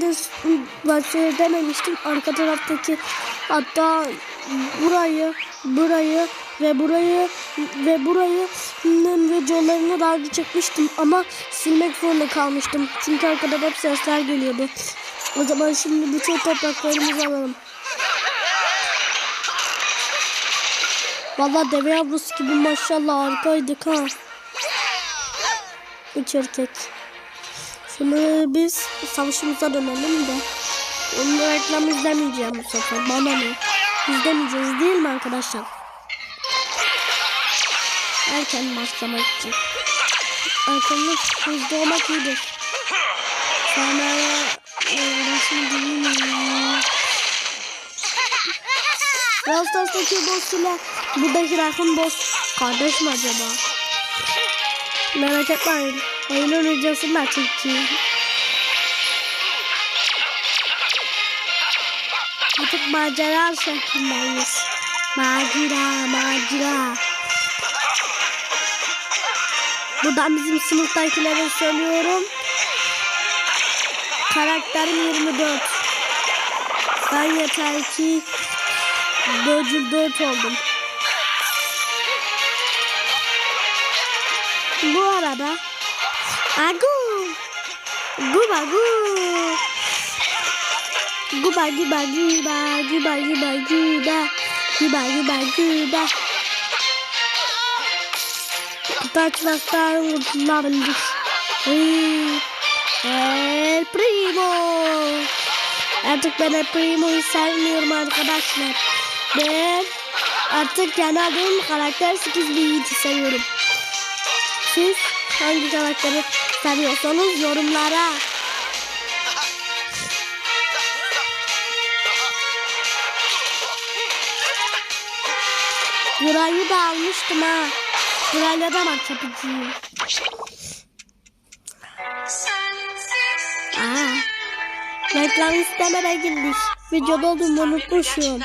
ben başta dememiştim. Arka taraftaki hatta burayı, burayı ve burayı ve burayı videolarını daha önce çekmiştim ama silmek zorunda kalmıştım. Çünkü arkada hep sesler geliyordu. O zaman şimdi bütün topraklarımızı alalım. Valla deve yavrusu gibi maşallah harikaydık ha. Üç erkek. Şimdi biz savaşımıza dönelim de. Onun reklam izlemeyeceğim bu sefer. Bana ne? İzlemeyeceğiz değil mi arkadaşlar? Erken başlamak için. Erken hızlı olmak iyidir. Sonra uğraşım değil mi? Brawl Stars'taki boss ile buradaki rakun boss kardeş mi acaba? Merak etmeyin. Oyunun videosunu da çekeceğim. Artık macera şeklindeyiz. Macera, macera. Buradan bizim sınıftakilere söylüyorum. Karakterim 24. Ben yeter ki 4 oldum. Bu arada Agu. Guba gu. Guba guba guba Guba guba guba. Guba guba guba. Taçlaklar vurulabildik El Primo. Artık ben El Primo'yu sevmiyorum arkadaşlar. Ben artık kendi adım karakter 8 Yiğit'i seviyorum. Siz hangi karakteri seviyorsanız yorumlara. Burayı da almıştım ha. Burayla da maç yapacağım. Aa, reklam istemeden girmiş. Videoda olduğumu unutmuşum.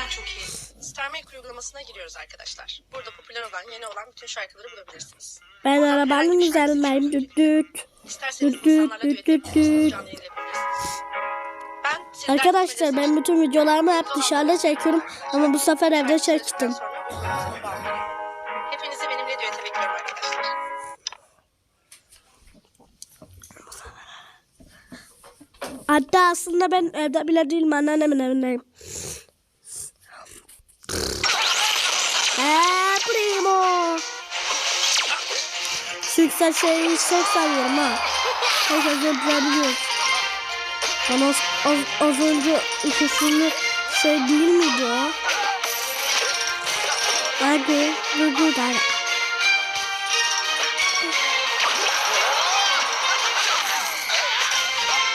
Starmake uygulamasına giriyoruz arkadaşlar. Burada popüler olan, yeni olan bütün şarkıları bulabilirsiniz. Ben arabanın üzerindeyim. Düt düt. İsterseniz Düt insanlarla düt düt düt. Ben Arkadaşlar ben bütün videolarımı hep dışarıda çekiyorum ama bu sefer evde çektim. Hepinizi benimle düete bekliyorum arkadaşlar. Hatta aslında ben evde bile değilim anneannemin evindeyim. Eee primo. Süksel şeyi çok seviyorum ha. Çok özür dilebiliyoruz. Ben az, az, az önce ikisini şey değil miydi o? Hadi, dur dur dur.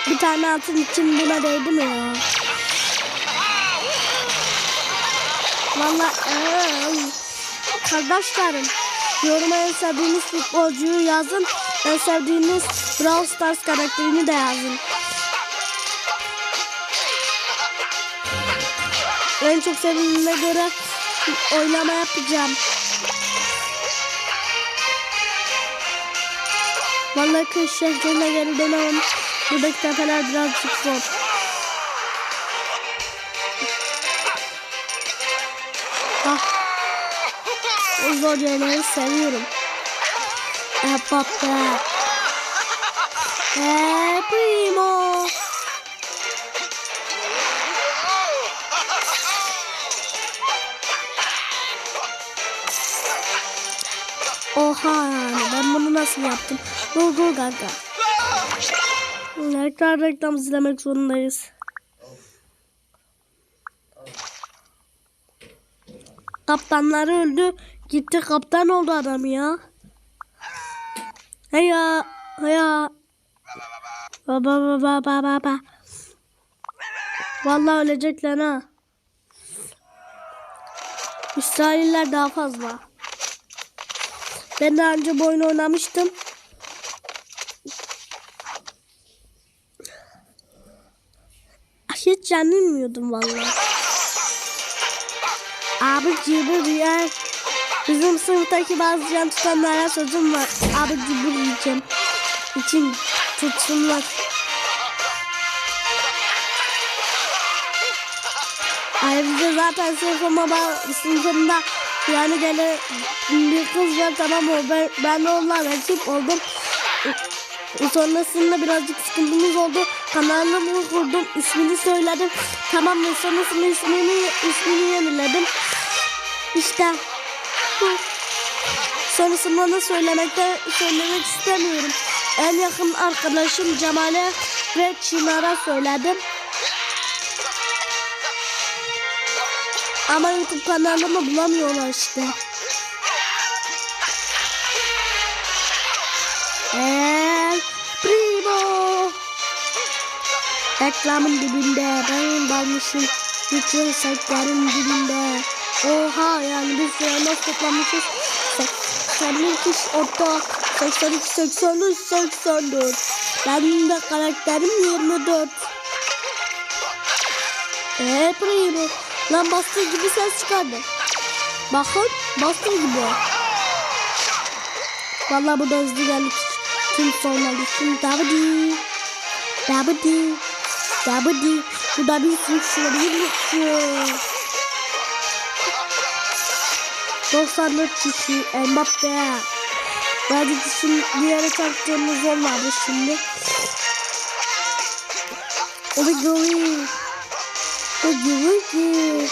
Bir tane altın için buna değdi mi ya? Valla kardeşlerim yoruma en sevdiğiniz futbolcuyu yazın. En sevdiğiniz Brawl Stars karakterini de yazın. En çok sevdiğime göre oylama yapacağım. Vallahi kış şehrine geri dönemem. Buradaki tepeler birazcık zor. Ah. O zor yerleri seviyorum. Epapa. E primo. Oha ben bunu nasıl yaptım? Google gaga. Tekrar reklam izlemek zorundayız. Kaptanları öldü. Gitti kaptan oldu adam ya. Heya. Heya. Baba baba baba baba. Vallahi ölecekler ha. İsrailler daha fazla. Ben daha önce bu oyunu oynamıştım. Hiç yenilmiyordum vallahi. Abi cibur ya. Bizim sınıftaki bazı can tutanlara sözüm var. Abi cibur yiyeceğim. İçin tutsunlar. Ayrıca zaten sınıfıma sınıfımda yani gene bir kız var tamam mı? Ben, ben onunla rakip oldum. Sonrasında birazcık sıkıntımız oldu. Kanalımı kurdum. ismini söyledim. Tamam mı? Sonrasında ismini, ismini yeniledim. İşte bu. Sonrasında da söylemekte söylemek istemiyorum. En yakın arkadaşım Cemal'e ve Çınar'a söyledim. Ama YouTube kanalımı bulamıyorlar işte. El Primo. Reklamın dibinde ben dalmışım. Bütün sektörün dibinde. Oha yani süre nasıl toplamışız. 80 kişi orta. 82, 83, 84. Benim de karakterim 24. Eee Primo. Lan bastır gibi ses çıkardı. Bakın bastır gibi. Vallahi bu da hızlı geldik. Tüm sonları şimdi dabidi. Dabidi. Dabidi. Bu da bir sürü şöyle bir mutlu. 94 kişi Mbappe. Bazı kişinin diğer çarptığımız olmadı şimdi. Obi gobi. Obi gobi.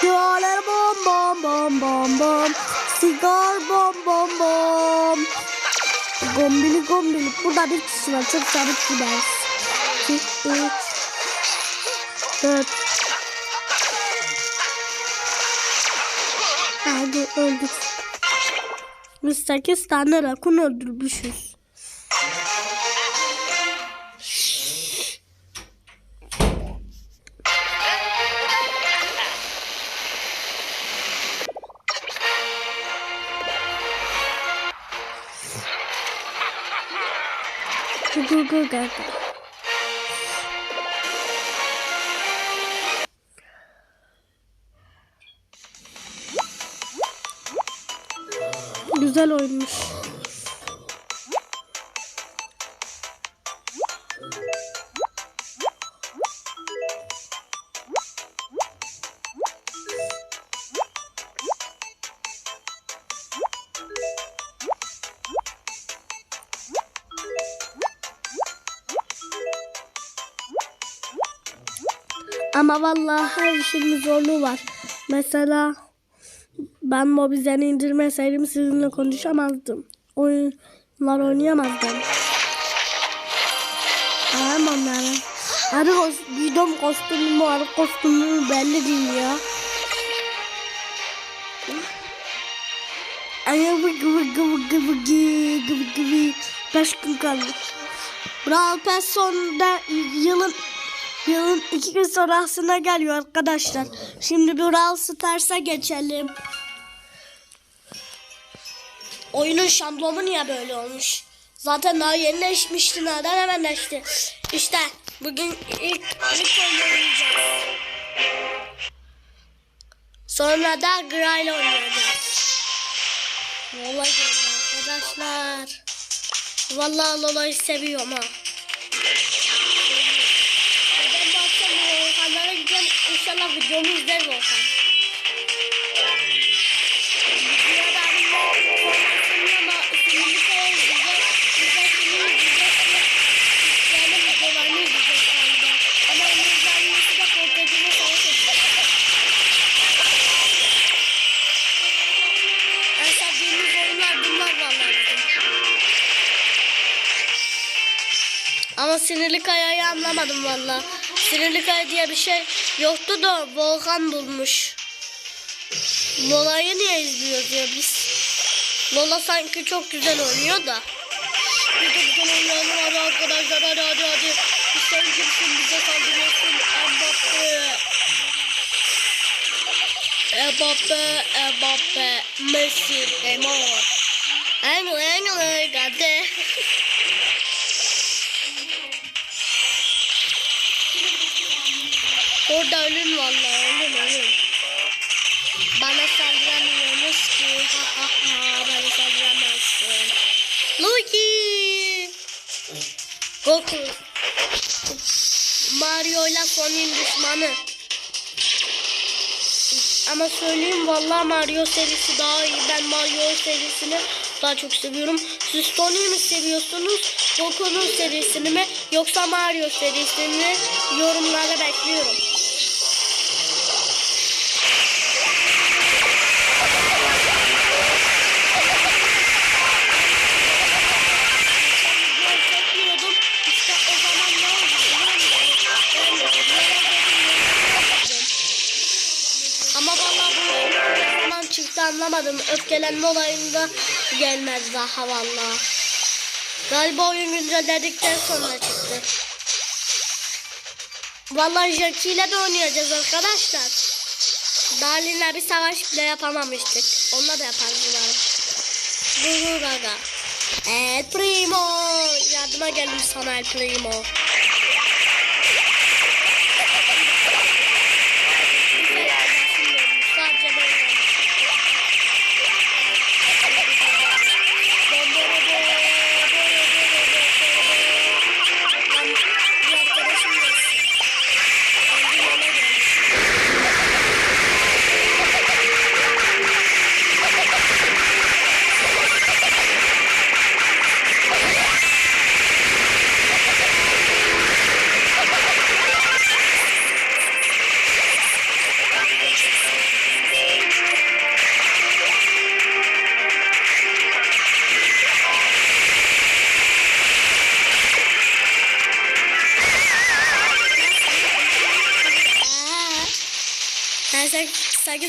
Sigarer bom bom bom bom bom. Sigar bom bom bom. Gombili gombili. Burada bir kişi var. Çok çabuk gider. 2, 3, 4. Hadi öldük. Biz 8 tane rakun öldürmüşüz. Gu gu Güzel oymuş. Ama vallahi her işin bir zorluğu var. Mesela ben Mobizen'i indirmeseydim sizinle konuşamazdım. Oyunlar oynayamazdım. Tamam onlara. Arı videom kostümü bu arı kostümü belli değil ya. Ay gıvı gıvı gıvı gıvı gıvı gıvı. Beş gün kaldı. Brawl Pass sonunda yılın Yılın iki gün sonrasına geliyor arkadaşlar. Şimdi Brawl Stars'a geçelim. Oyunun şablonu niye böyle olmuş? Zaten daha yeni değişmişti. Neden hemen değişti? İşte bugün ilk, ilk oynayacağız. Sonra da Gray'la oynayacağız. Lola arkadaşlar. Vallahi Lola'yı seviyorum ha. Bu akşam Volkanlara gideceğim. İnşallah videomu izler Volkan. Anlamadım valla. Sinirli kaya diye bir şey yoktu da Volkan bulmuş. Lola'yı niye izliyoruz ya biz? Lola sanki çok güzel oynuyor da. Bir de güzel oynayan var arkadaşlar hadi hadi hadi. Sen kimsin bize saldırıyorsun Mbappe. Mbappe, Mbappe, Messi, Neymar. Engel, engel, gade. Orada ölün vallahi ölün ölün. Bana saldıramıyorsunuz ki. Ha ha ha bana saldıramazsın. Lucky. Goku. Mario ile Sonic'in düşmanı. Ama söyleyeyim vallahi Mario serisi daha iyi. Ben Mario serisini daha çok seviyorum. Siz Sonic'i mi seviyorsunuz? Goku'nun serisini mi? Yoksa Mario serisini mi? Yorumlara bekliyorum. Anlamadım. Öfkelenme olayında gelmez daha vallahi. Galiba oyun güncelledikten sonra çıktı. Vallahi Jackie ile de oynayacağız arkadaşlar. Darlin'le bir savaş bile yapamamıştık. Onunla da yaparız umarım. Guru Gaga. El Primo. Yardıma geldim sana El Primo.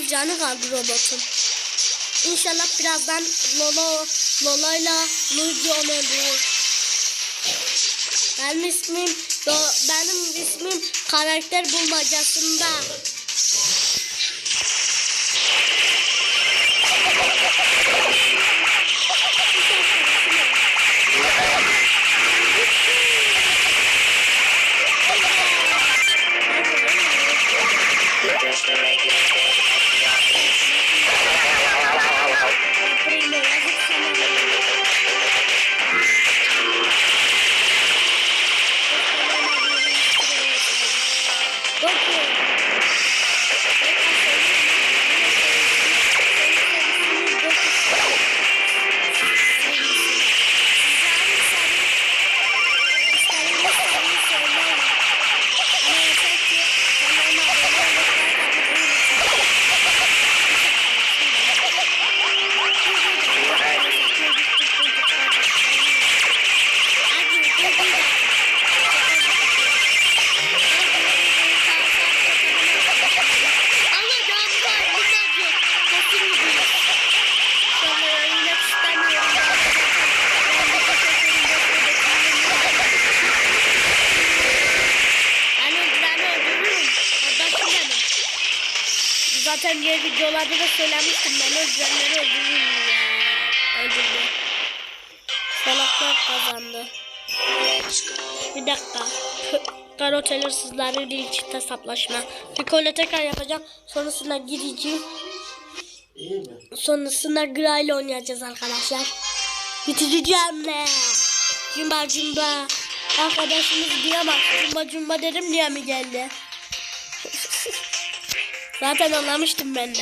Canı kaldı robotun. İnşallah birazdan Lola Lola'yla Luigi onu öldürür. Benim ismim benim ismim karakter bulmacasında. Zaten diğer videolarda da söylemiştim. Ben öldürenleri öldürürüm ya. Öldürdü. Salaklar kazandı. Bir dakika. Karot hırsızları ile çift hesaplaşma. Picole tekrar yapacağım. Sonrasında gideceğim. Sonrasında Gra ile oynayacağız arkadaşlar. Bitireceğim ne? Cumba cumba. Arkadaşımız diyemez. Cumba cumba dedim diye mi geldi? Zaten anlamıştım ben de.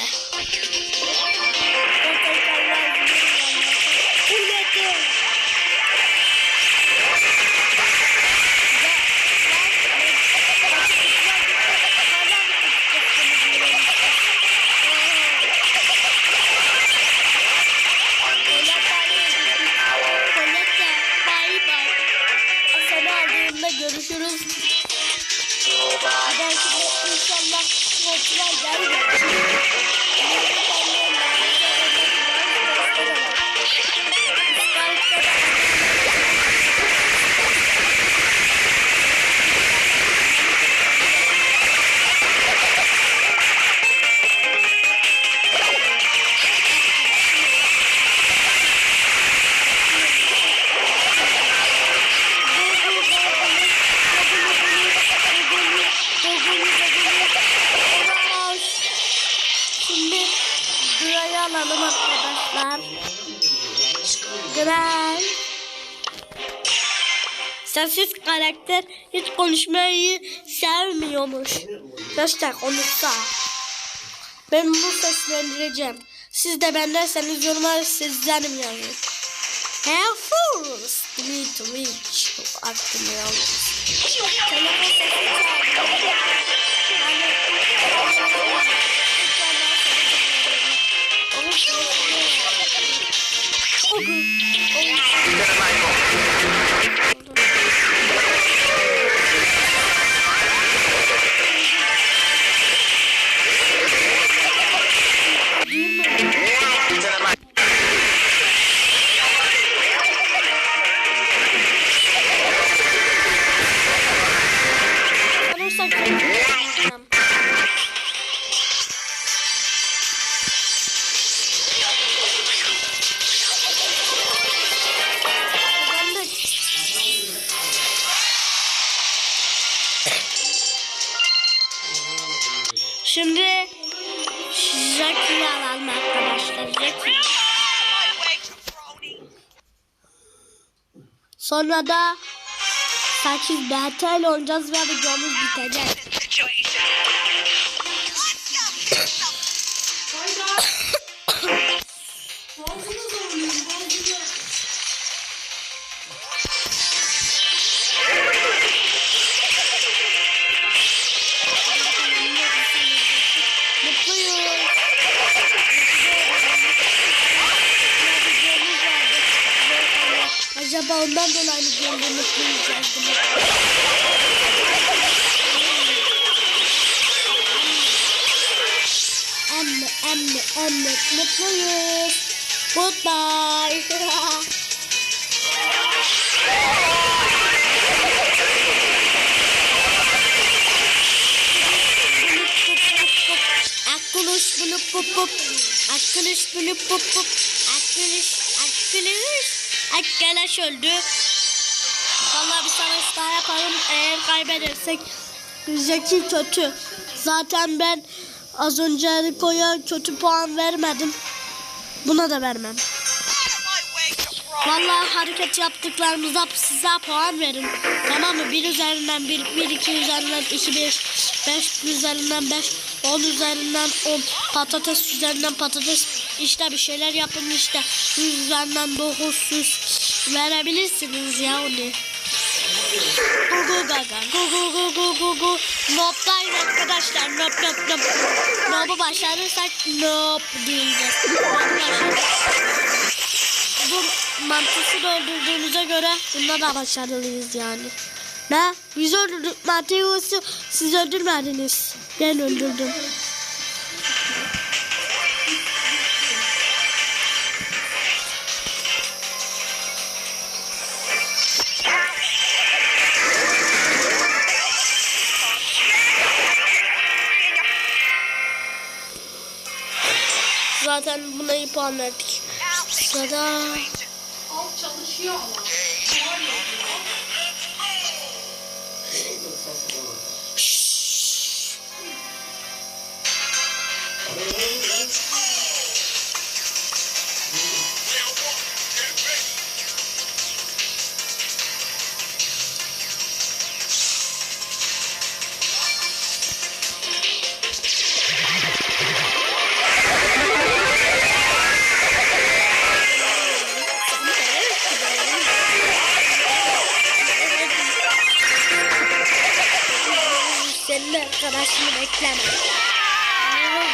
Sessiz karakter hiç konuşmayı sevmiyormuş. Göster konuşsa. Ben bunu seslendireceğim. Siz de benderseniz yorumlara seslenim yazın. Air Force Delete Reach aklımı yalnız. Telefon sesi çaldı. Yani- Sonra da 8 BTL oynayacağız ve videomuz bitecek. Acaba ondan dolayı gönlü mutluyuz yazdım. Emme, emme, emme, mutluyuz. Goodbye. Akılış bulup bup bup. Akılış bulup bup bup. Akılış, akılış. Akılış öldü. Vallahi bir savaş daha yapalım. Eğer kaybedersek Zeki kötü. Zaten ben az önce Rico'ya kötü puan vermedim. Buna da vermem. Vallahi hareket yaptıklarımızda size puan verin. Tamam mı? 1 üzerinden 1, 1 2 üzerinden 2, 1, 5 üzerinden 5, 10 üzerinden 10, patates üzerinden patates. İşte bir şeyler yapın işte. 100 üzerinden 900 verebilirsiniz ya onu. Go go gaga go go go go go go Nop'tayız arkadaşlar nop nop nop Nop'u başarırsak nop diyeceğiz Bu mantısı da öldürdüğünüze göre Bunda da başarılıyız yani Ne? Biz öldürdük Mateus'u siz öldürmediniz Ben öldürdüm Zaten buna puan verdik. Sırada Senin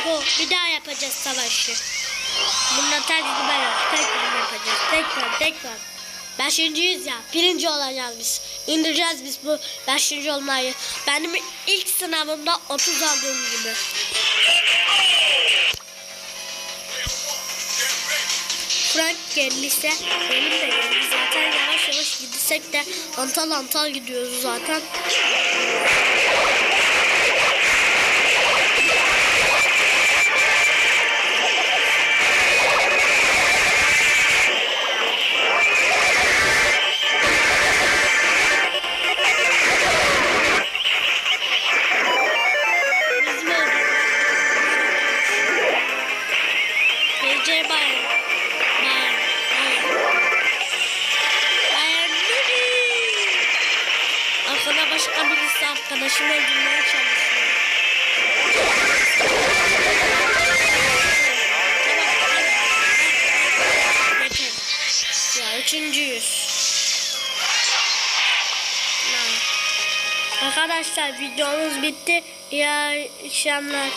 Go, bir daha yapacağız savaşı. Bununla tecrübe yok. Tekrar yapacağız. Tekrar tekrar. Beşinciyiz ya. Birinci olacağız biz. İndireceğiz biz bu beşinci olmayı. Benim ilk sınavımda 30 aldığım gibi. Frank gelirse benim de gelir. Zaten yavaş yavaş gitsek de antal antal gidiyoruz zaten. Bitti. İyi akşamlar.